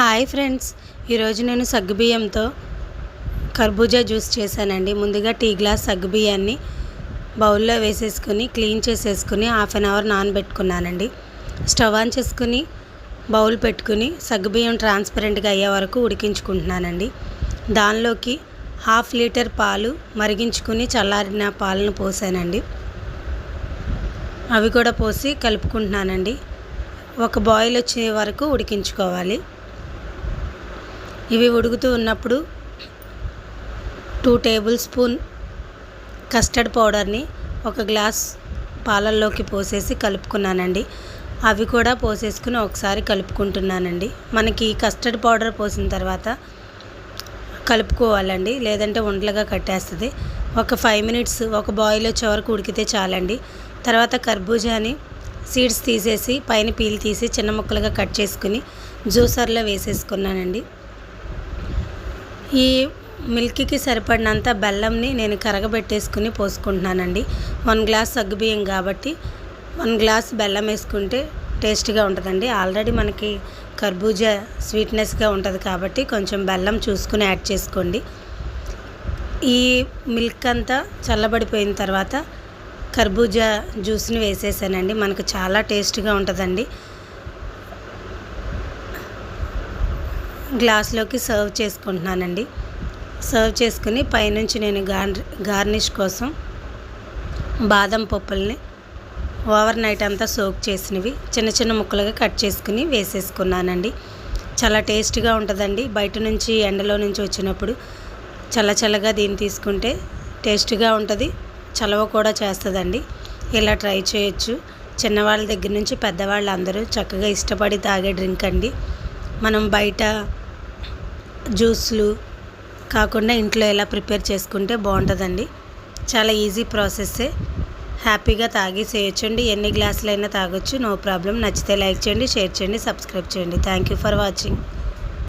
Hi friends. ఈరోజు నేను సగ్గుబియ్యంతో కర్బూజా జ్యూస్ చేశానండి. ముందుగా టీ గ్లాస్ సగ్గుబియ్యాన్ని బౌల్లో వేసేసుకుని క్లీన్ చేసేసుకుని హాఫ్ అన్ అవర్ నానబెట్టుకున్నానండి. స్టవ్ ఆన్ చేసుకుని బౌల్ పెట్టుకుని సగ్గుబియ్యం ట్రాన్స్పరెంట్గా అయ్యే వరకు ఉడికించుకుంటున్నానండి. దానిలోకి హాఫ్ లీటర్ పాలు మరిగించుకుని చల్లారిన పాలను పోసానండి. అవి కూడా పోసి కలుపుకుంటున్నానండి. ఒక బాయిల్ వచ్చే వరకు ఉడికించుకోవాలి. ఇవి ఉడుకుతూ ఉన్నప్పుడు టూ టేబుల్ స్పూన్ కస్టర్డ్ పౌడర్ని ఒక గ్లాస్ పాలల్లోకి పోసేసి కలుపుకున్నానండి. అవి కూడా పోసేసుకుని ఒకసారి కలుపుకుంటున్నానండి. మనకి కస్టర్డ్ పౌడర్ పోసిన తర్వాత కలుపుకోవాలండి. లేదంటే ఉండలుగా కట్టేస్తుంది. ఒక ఫైవ్ మినిట్స్ ఒక బాయిల్ వచ్చే వరకు ఉడికితే చాలండి. తర్వాత కర్బూజాని సీడ్స్ తీసేసి పైన పీల్ తీసి చిన్న ముక్కలుగా కట్ చేసుకుని జ్యూసర్లో వేసేసుకున్నానండి. ఈ మిల్క్కి సరిపడినంత బెల్లంని నేను కరగబెట్టేసుకుని పోసుకుంటున్నానండి. వన్ గ్లాస్ సగ్గుబియ్యం కాబట్టి వన్ గ్లాస్ బెల్లం వేసుకుంటే టేస్ట్గా ఉంటుందండి. ఆల్రెడీ మనకి కర్బూజా స్వీట్నెస్గా ఉంటుంది కాబట్టి కొంచెం బెల్లం చూసుకుని యాడ్ చేసుకోండి. ఈ మిల్క్ అంతా చల్లబడిపోయిన తర్వాత కర్బూజా జ్యూస్ని వేసేసానండి. మనకు చాలా టేస్ట్గా ఉంటుందండి. గ్లాస్లోకి సర్వ్ చేసుకుంటున్నానండి. సర్వ్ చేసుకుని పైనుంచి నేను గార్నిష్ కోసం బాదం పప్పుల్ని ఓవర్ నైట్ అంతా సోక్ చేసినవి చిన్న చిన్న ముక్కలుగా కట్ చేసుకుని వేసేసుకున్నానండి. చాలా టేస్ట్గా ఉంటుందండి. బయట నుంచి ఎండలో నుంచి వచ్చినప్పుడు చల్ల చల్లగా దీన్ని తీసుకుంటే టేస్ట్గా ఉంటుంది. చలవ కూడా చేస్తుందండి. ఇలా ట్రై చేయొచ్చు. చిన్నవాళ్ళ దగ్గర నుంచి పెద్దవాళ్ళు అందరూ చక్కగా ఇష్టపడి తాగే డ్రింక్ అండి. మనం బయట జ్యూస్లు కాకుండా ఇంట్లో ఎలా ప్రిపేర్ చేసుకుంటే బాగుంటుందండి. చాలా ఈజీ ప్రాసెస్సే. హ్యాపీగా తాగేసేయచ్చండి ఎన్ని గ్లాసులైనా తాగొచ్చు. No problem. నచ్చితే లైక్ చేయండి షేర్ చేయండి సబ్స్క్రైబ్ చేయండి. Thank you for watching.